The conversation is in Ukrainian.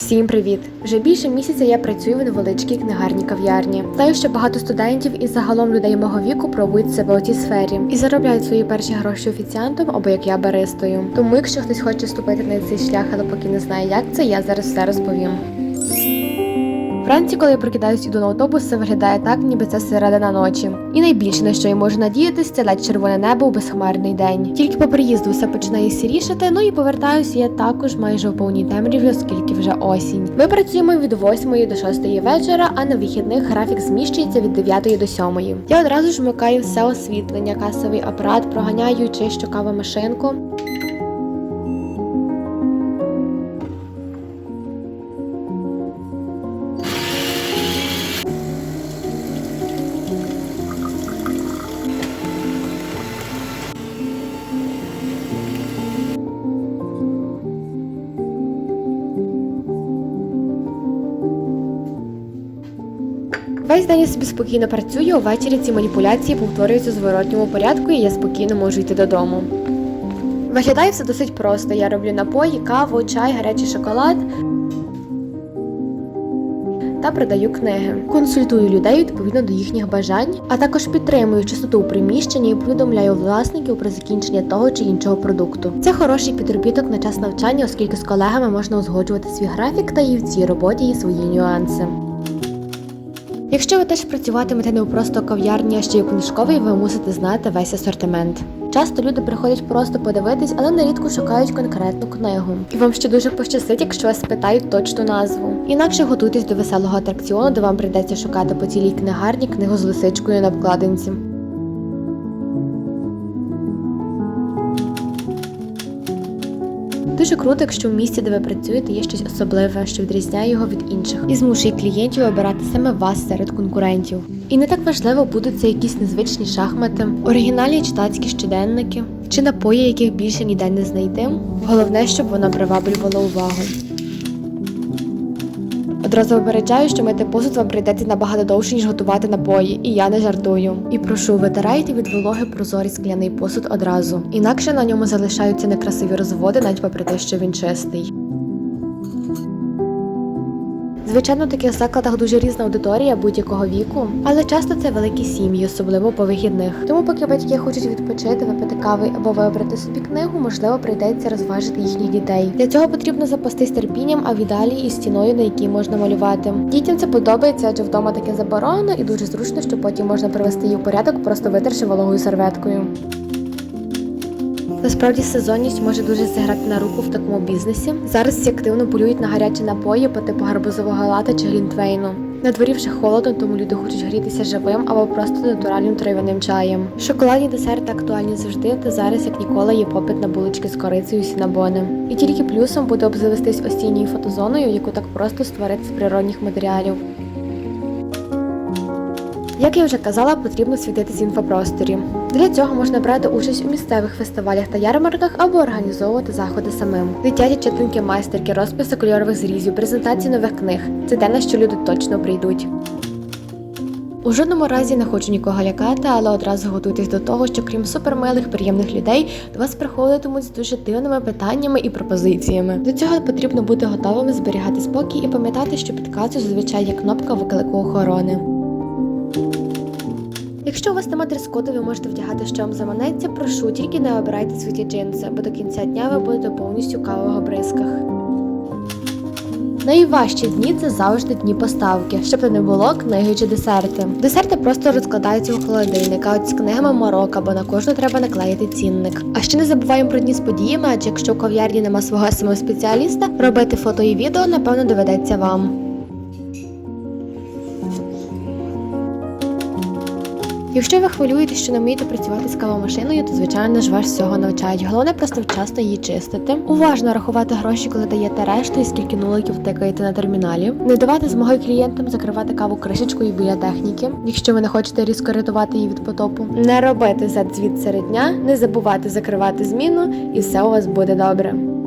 Всім привіт! Вже більше місяця я працюю в невеличкій книгарні кав'ярні. Знаю, що багато студентів і загалом людей мого віку пробують себе у цій сфері і заробляють свої перші гроші офіціантом або як я баристою. Тому, якщо хтось хоче вступити на цей шлях, але поки не знає, як це, я зараз все розповім. Вранці, коли я прокидаюсь іду на автобус, це виглядає так, ніби це середина ночі. І найбільше на що я можу надіятися, це ледь червоне небо у безхмарний день. Тільки по приїзду все починає сірішати, ну і повертаюся я також майже в повній темряві, оскільки вже осінь. Ми працюємо від 8 до 6 вечора, а на вихідних графік зміщується від 9 до 7. Я одразу ж вмикаю все освітлення, касовий апарат, проганяю чищу кавомашинку. Весь день я собі спокійно працюю, увечері ці маніпуляції повторюються у зворотньому порядку, і я спокійно можу йти додому. Виглядає все досить просто. Я роблю напої, каву, чай, гарячий шоколад та продаю книги. Консультую людей відповідно до їхніх бажань, а також підтримую чистоту у приміщенні і повідомляю власників про закінчення того чи іншого продукту. Це хороший підробіток на час навчання, оскільки з колегами можна узгоджувати свій графік та і в цій роботі є свої нюанси. Якщо ви теж працюватимете не просто кав'ярні, а ще й у книжковій, ви мусите знати весь асортимент. Часто люди приходять просто подивитись, але нерідко шукають конкретну книгу. І вам ще дуже пощастить, якщо вас спитають точну назву. Інакше готуйтесь до веселого атракціону, де вам прийдеться шукати по цілій книгарні книгу з лисичкою на обкладинці. Дуже круто, якщо в місті, де ви працюєте, є щось особливе, що відрізняє його від інших, і змушує клієнтів обирати саме вас серед конкурентів. І не так важливо, будуть це якісь незвичні шахмати, оригінальні читацькі щоденники чи напої, яких більше ніде не знайти. Головне, щоб воно приваблювала увагу. Одразу попереджаю, що мити посуд вам прийдеться набагато довше, ніж готувати напої, і я не жартую. І прошу, витирайте від вологи прозорий скляний посуд одразу. Інакше на ньому залишаються некрасиві розводи, навіть попри те, що він чистий. Звичайно, в таких закладах дуже різна аудиторія будь-якого віку, але часто це великі сім'ї, особливо по вихідних. Тому, поки батьки хочуть відпочити, випити кави або вибрати собі книгу, можливо, прийдеться розважити їхніх дітей. Для цього потрібно запастись терпінням, а в ідеалі і стіною, на якій можна малювати. Дітям це подобається, адже вдома таке заборонено і дуже зручно, що потім можна привести її в порядок, просто витерши вологою серветкою. Насправді сезонність може дуже зіграти на руку в такому бізнесі. Зараз всі активно полюють на гарячі напої по типу гарбузового лата чи глінтвейну. На дворі вже холодно, тому люди хочуть грітися живим або просто натуральним трав'яним чаєм. Шоколадні десерти актуальні завжди, та зараз як ніколи є попит на булочки з корицею і сінабони. І тільки плюсом буде обзавестись осінньою фотозоною, яку так просто створити з природних матеріалів. Як я вже казала, потрібно світитись в інфопросторі. Для цього можна брати участь у місцевих фестивалях та ярмарках або організовувати заходи самим. Дитячі читанки, майстерки, розписи кольорових зрізів, презентації нових книг це те, на що люди точно прийдуть. У жодному разі не хочу нікого лякати, але одразу готуйтесь до того, що крім супермилих, приємних людей, до вас приходитимуть з дуже дивними питаннями і пропозиціями. До цього потрібно бути готовими зберігати спокій і пам'ятати, що під кацю зазвичай є кнопка виклику охорони. Якщо у вас нема дрес-коду, ви можете вдягати, що вам заманеться, прошу, тільки не обирайте світі джинси, бо до кінця дня ви будете повністю в кавових бризках. Найважчі дні це завжди дні поставки, щоб то не було книги чи десерти. Десерти просто розкладаються у холодильник, а от з книгами морока, бо на кожну треба наклеїти цінник. А ще не забуваємо про дні з подіями, адже якщо в кав'ярні нема свого самого спеціаліста, робити фото і відео напевно доведеться вам. Якщо ви хвилюєтесь, що не вмієте працювати з кавомашиною, то звичайно ж вас всього навчають. Головне просто вчасно її чистити. Уважно рахувати гроші, коли даєте решту, і скільки нуликів тикаєте на терміналі. Не давати змоги клієнтам закривати каву кришечкою біля техніки, якщо ви не хочете різко рятувати її від потопу. Не робити задзвіт серед дня, не забувати закривати зміну, і все у вас буде добре.